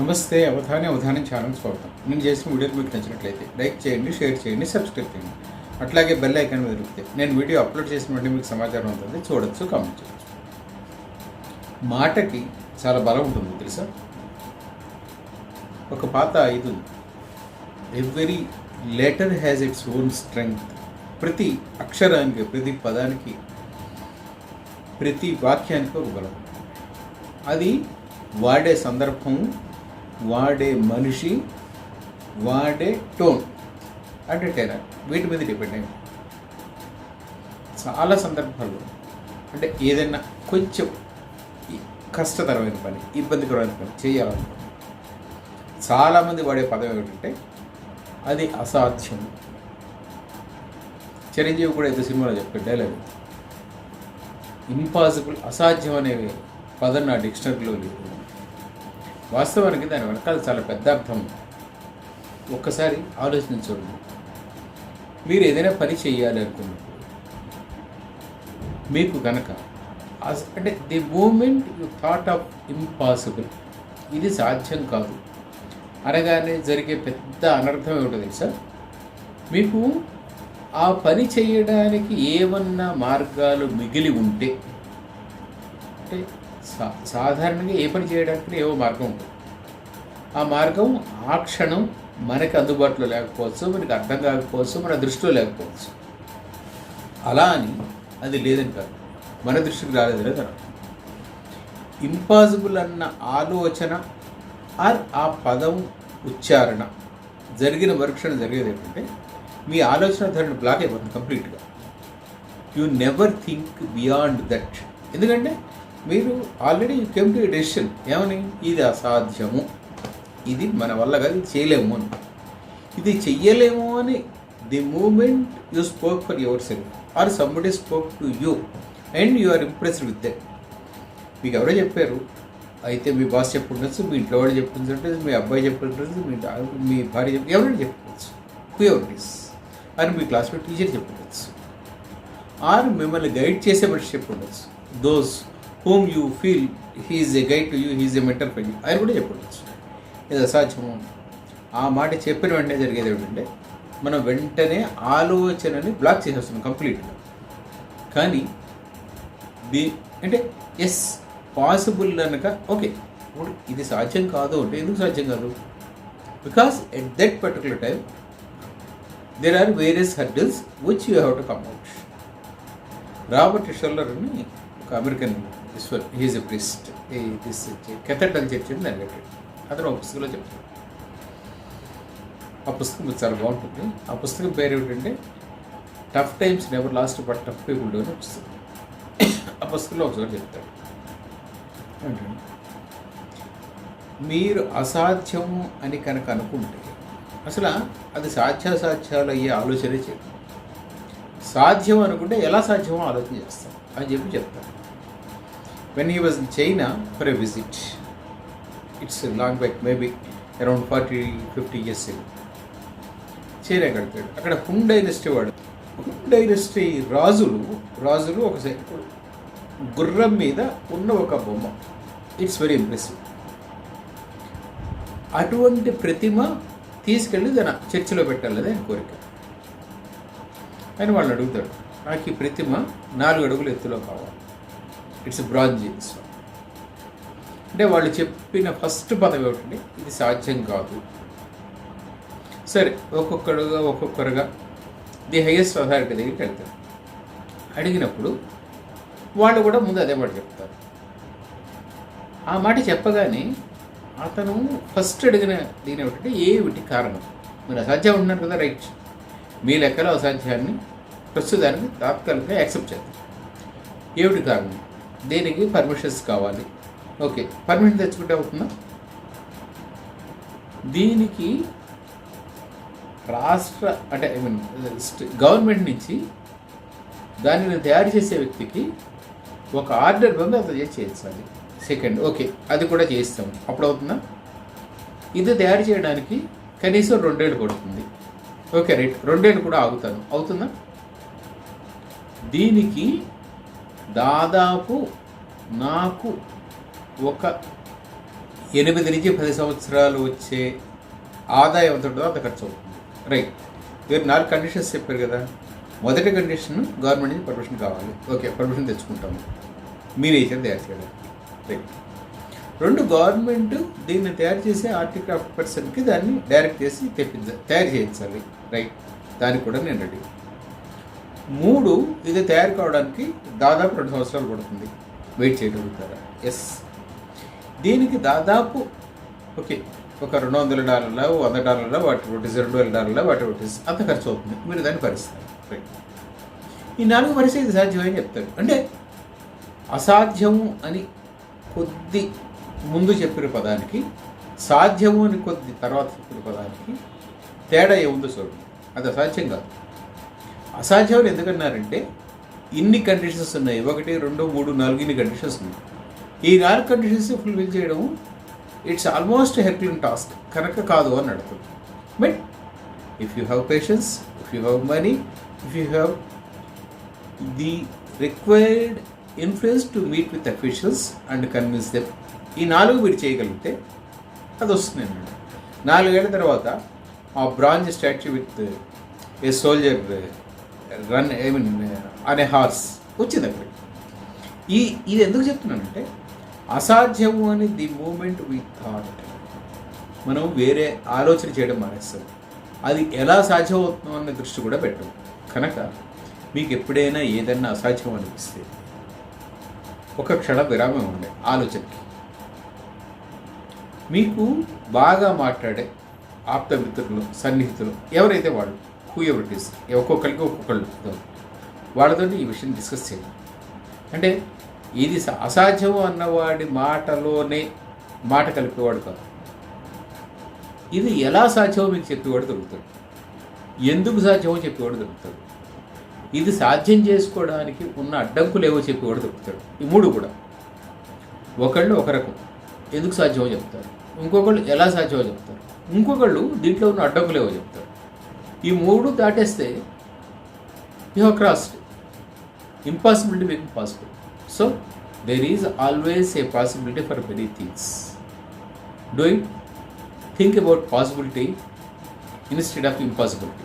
నమస్తే అవధాని అవధానం ఛానల్ స్వాగతం. నేను చేసిన వీడియోలు మీకు నచ్చినట్లయితే లైక్ చేయండి షేర్ చేయండి సబ్స్క్రైబ్ చేయండి. అట్లాగే బెల్ ఐకాన్ మీద దొరికితే నేను వీడియో అప్లోడ్ చేసిన వెంటనే మీకు సమాచారం ఉంటుంది చూడొచ్చు కామెంట్ చేయొచ్చు. మాటకి చాలా బలం ఉంటుంది తెలుసా? ఒక పాత ఇది every letter has its own strength ప్రతి అక్షరానికి ప్రతి పదానికి ప్రతి వాక్యానికి ఒక బలం. అది వాడే సందర్భం వాడే మనిషి వాడే టోన్. అంటే టెనర్ వీటి మీద డిపెండ్ అయింది. చాలా సందర్భాల్లో అంటే ఏదైనా కొంచెం కష్టతరమైన పని ఇబ్బందికరమైన పని చేయాలనుకో చాలామంది వాడే పదం ఏమిటంటే అది అసాధ్యం. చిరంజీవి కూడా ఏదో సినిమాలో చెప్పాడు డైలాగ్ ఇంపాసిబుల్ అసాధ్యం అనే పదం నా డిక్షనరీలో లేదు. వాస్తవానికి దాని వెనకాల చాలా పెద్ద అర్థం ఉంది. ఒక్కసారి ఆలోచించండి మీరు ఏదైనా పని చేయాలి అనుకున్నప్పుడు మీకు కనుక అంటే the moment you thought of impossible ఇది సాధ్యం కాదు. అనగానే జరిగే పెద్ద అనర్థం ఏమిటో తెలుసా? మీకు ఆ పని చేయడానికి ఏమన్నా మార్గాలు మిగిలి ఉంటే అంటే సాధారణంగా ఏ పని చేయడానికి ఏవో మార్గం ఆ మార్గం ఆ క్షణం మనకి అందుబాటులో లేకపోవచ్చు మనకి అర్థం కాకపోవచ్చు మన దృష్టిలో లేకపోవచ్చు. అలా అని అది లేదని కాదు. మన దృష్టికి రాలేదు కదా. ఇంపాసిబుల్ అన్న ఆలోచన ఆర్ ఆ పదం ఉచ్చారణ. జరిగిన మరుక్షణం జరిగేది ఏంటంటే మీ ఆలోచన ధోరణి బ్లాక్ అయిపోతుంది కంప్లీట్గా. You never think beyond that ఎందుకంటే మీరు already you came to decision ఏమని? ఇది అసాధ్యము. ఇది మన వల్ల కాదు చేయలేము అని. ఇది చెయ్యలేము అని the moment you spoke for yourself or somebody spoke to you and you are impressed with that మీకు ఎవరో చెప్పారు అయితే మీ బాస్ చెప్పుండొచ్చు మీ ఇంట్లో వాడు చెప్పుండొచ్చు మీ అబ్బాయి చెప్పుండొచ్చు మీ మీ భార్య చెప్పు ఎవరైనా చెప్పుకోవచ్చు హూ ఎవర్ ఇస్ అని మీ క్లాస్లో టీచర్ చెప్పుండొచ్చు. ఆర్ మిమ్మల్ని గైడ్ చేసే మనిషి చెప్పుండొచ్చు. Those whom you feel he's a guide to you he's a mentor for you ఆయన కూడా చెప్పవచ్చు ఇది అసాధ్యము? ఆ మాట చెప్పిన వెంటనే జరిగేది ఏమిటంటే మనం వెంటనే ఆలోచనని బ్లాక్ చేసేస్తున్నాం కంప్లీట్గా కానీ ది అంటే ఎస్ పాసిబుల్ అనక ఓకే ఇప్పుడు ఇది సాధ్యం కాదు అంటే ఎందుకు సాధ్యం కాదు? Because at that particular time there are various hurdles which you have to come out Robert Schuller అని ఒక American Eshwar he's a priest this cathedral church అని దాన్ని అతను ఒక పుస్తకంలో చెప్తాడు. ఆ పుస్తకం చాలా బాగుంటుంది. ఆ పుస్తకం పేరు ఏమిటంటే tough times never last but tough people do అనే పుస్తకం. ఆ పుస్తకంలో ఒకసారి చెప్తాడు. మీరు అసాధ్యం అని కనుక అనుకుంటే అసలు అది సాధ్యాసాధ్యాలు అయ్యే ఆలోచనే చేయదు సాధ్యం అనుకుంటే ఎలా సాధ్యమో ఆలోచన చేస్తాం అని చెప్పి చెప్తాను when he was in China for a visit it's long back maybe around forty fifty years China కడతాడు. అక్కడ హున్ డైనస్టీ వాడు. హున్ డైనస్టీ రాజులు రాజులు ఒక గుర్రం మీద ఉన్న ఒక బొమ్మ. ఇట్స్ వెరీ ఇంప్రెసివ్ అటువంటి ప్రతిమ తీసుకెళ్ళి తన చర్చిలో పెట్టాలి ఆయన కోరిక. అని వాళ్ళు అడుగుతాడు. నాకు ఈ ప్రతిమ నాలుగు అడుగులు ఎత్తులో కావాలి. ఇట్స్ బ్రాంజ్ అంటే వాళ్ళు చెప్పిన ఫస్ట్ పదం ఏమిటంటే ఇది సాధ్యం కాదు. సరే ఒక్కొక్కరుగా ఒక్కొక్కరుగా ది హైయెస్ట్ అథారిటీ దగ్గరికి వెళ్తారు. అడిగినప్పుడు వాళ్ళు కూడా ముందు అదే మాట చెప్తారు. ఆ మాట చెప్పగానే అతను ఫస్ట్ అడిగిన దీని ఏమిటంటే ఏమిటి కారణం? మీరు అసాధ్యం ఉన్నారు కదా రైట్. మీ లెక్కలో అసాధ్యాన్ని ప్రస్తుతానికి తాత్కాలికంగా యాక్సెప్ట్ చేద్దాం. ఏమిటి కారణం? దేనికి పర్మిషన్స్ కావాలి? ఓకే పర్మిషన్ తెచ్చుకుంటే అవుతుందా? దీనికి రాష్ట్ర అంటే ఐ మీన్ గవర్నమెంట్ నుంచి దానిని తయారు చేసే వ్యక్తికి ఒక ఆర్డర్ పొంది అతను చేసి చేయించాలి. సెకండ్ ఓకే అది కూడా చేయిస్తాము అప్పుడు అవుతుందా? ఇది తయారు చేయడానికి కనీసం రెండేళ్ళు పడుతుంది. ఓకే రైట్ రెండేళ్ళు కూడా ఆగుతాను. అవుతుందా? దీనికి దాదాపు నాకు ఒక ఎనిమిది నుంచి పది సంవత్సరాలు వచ్చే ఆదాయం ఎంత ఉంటుందో అంత ఖర్చు అవుతుంది. రైట్ మీరు నాలుగు కండిషన్స్ చెప్పారు కదా. మొదటి కండిషన్ గవర్నమెంట్ నుంచి పర్మిషన్ కావాలి. ఓకే పర్మిషన్ తెచ్చుకుంటాము. మీరు ఏదైతే తయారు చేయడానికి రైట్ రెండు గవర్నమెంట్ దీన్ని తయారు చేసే ఆర్ట్ క్రాఫ్ట్ పర్సన్కి దాన్ని డైరెక్ట్ చేసి తెప్పించాలి తయారు చేయించాలి. రైట్ దానికి కూడా నేను రెడీ మూడు ఇది తయారు కావడానికి దాదాపు రెండు సంవత్సరాలు పడుతుంది. వెయిట్ చేయగలుగుతారా? ఎస్ దీనికి దాదాపు ఓకే ఒక రెండు వందల డాలర్ల వంద డాలర్ల వాటి రొటీస్ రెండు వేల డాలర్ల వాటి రొటీస్ అంత ఖర్చు అవుతుంది. మీరు దాన్ని భరిస్తారు. రైట్ ఈ నాలుగు పరిస్థితి ఇది సాధ్యమని చెప్తారు. అంటే అసాధ్యము అని కొద్ది ముందు చెప్పిన పదానికి సాధ్యము అని కొద్ది తర్వాత చెప్పిన పదానికి తేడా ఏముందో చూడండి. అది అసాధ్యం కాదు. అసాధ్యం అని ఎందుకన్నారంటే ఇన్ని కండిషన్స్ ఉన్నాయి. ఒకటి రెండు మూడు నాలుగు ఇన్ని కండిషన్స్ ఉన్నాయి. ఈ నాలుగు కండిషన్స్ ఫుల్ఫిల్ చేయడం ఇట్స్ ఆల్మోస్ట్ హెర్క్లిన్ టాస్క్ కనుక కాదు అని అడుగుతుంది but if you have patience if you have money if you have the required influence to meet with officials and convince them ఈ నాలుగు మీరు చేయగలిగితే అది వస్తుంది అన్నమాట నాలుగేళ్ళ తర్వాత ఆ bronze statue with a soldier run I mean అనే హార్స్ వచ్చింది అక్కడ ఈ ఇది ఎందుకు చెప్తున్నానంటే అసాధ్యము అని ది మూమెంట్ వి థాట్ మనం వేరే ఆలోచన చేయడం మానేస్తాం. అది ఎలా సాధ్యం అవుతుందో అనే దృష్టి కూడా పెట్టం. కనుక మీకు ఎప్పుడైనా ఏదైనా అసాధ్యం అనిపిస్తే ఒక క్షణ విరామం ఉండే ఆలోచనకి. మీకు బాగా మాట్లాడే ఆప్తమిత్రులు సన్నిహితులు ఎవరైతే వాళ్ళు హూ ఎవర్ ఇట్ ఈస్ ఒక్కొక్కరికి ఒక్కొక్కళ్ళు వాళ్ళతో ఈ విషయం డిస్కస్ చేయాలి అంటే ఇది అసాధ్యము అన్నవాడి మాటలోనే మాట కలిపేవాడు కాదు. ఇది ఎలా సాధ్యమో మీకు చెప్పేవాడు దొరుకుతాడు. ఎందుకు సాధ్యమో చెప్పేవాడు దొరుకుతాడు. ఇది సాధ్యం చేసుకోవడానికి ఉన్న అడ్డంకులు ఏవో చెప్పేవాడు దొరుకుతాడు. ఈ మూడు కూడా. ఒకళ్ళు ఒక రకం. ఎందుకు సాధ్యమో చెప్తారు. ఇంకొకళ్ళు ఎలా సాధ్యమో చెప్తారు. ఇంకొకళ్ళు దీంట్లో ఉన్న అడ్డంకులు ఏవో చెప్తారు. ఈ మూడు దాటేస్తే you have crossed. Impossibility making possible so there is always a possibility for many things doing think about possibility instead of impossibility